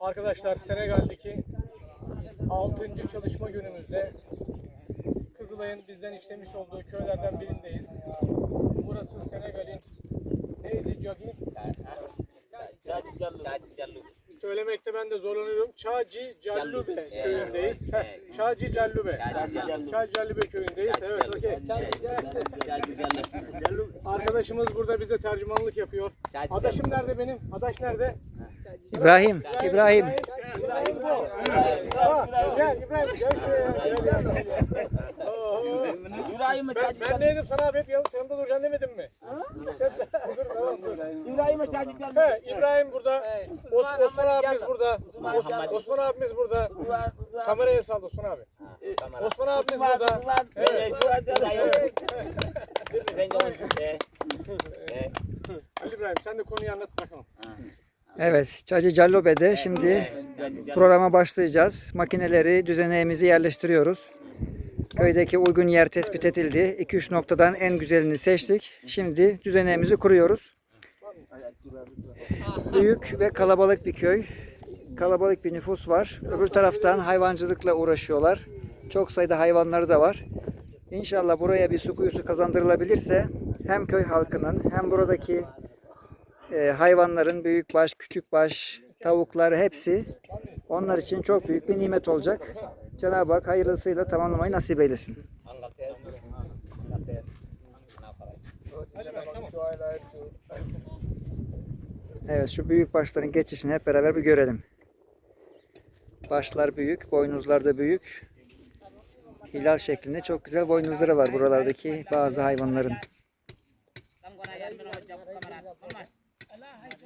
Arkadaşlar Senegal'deki 6. çalışma günümüzde Kızılay'ın bizden işlemiş olduğu köylerden birindeyiz. Burası Senegal'in neydi Cagi? Söylemekte ben de zorlanıyorum. Çaci Callube köyündeyiz. Çaci Callube. Çaci Callube köyündeyiz. Evet, okey. Arkadaşımız burada bize tercümanlık yapıyor. Adaşım nerede benim? Adaş nerede? İbrahim, İbrahim. İbrahim bu. Ha, Gel İbrahim gel. Oo. Ben, ben neydim sana abi hep yanım yanımda duracaksın demedim mi? dur tamam dur. İbrahim'e çağırdık He, İbrahim burada. Os, Osman abimiz burada. Os- Osman abimiz burada. Kameraya sal Osman abi. Osman abimiz burada. Ali İbrahim sen de konuyu anlat bakalım. Evet, Çacı Callobe'de şimdi programa başlayacağız. Makineleri, düzeneğimizi yerleştiriyoruz. Köydeki uygun yer tespit edildi. 2-3 noktadan en güzelini seçtik. Şimdi düzeneğimizi kuruyoruz. Büyük ve kalabalık bir köy. Kalabalık bir nüfus var. Öbür taraftan hayvancılıkla uğraşıyorlar. Çok sayıda hayvanları da var. İnşallah buraya bir su kuyusu kazandırılabilirse hem köy halkının hem buradaki e, hayvanların büyükbaş, küçükbaş, tavuklar hepsi onlar için çok büyük bir nimet olacak. Cenab-ı Hak hayırlısıyla tamamlamayı nasip eylesin. Evet şu büyük başların geçişini hep beraber bir görelim. Başlar büyük, boynuzlar da büyük. Hilal şeklinde çok güzel boynuzları var buralardaki bazı hayvanların.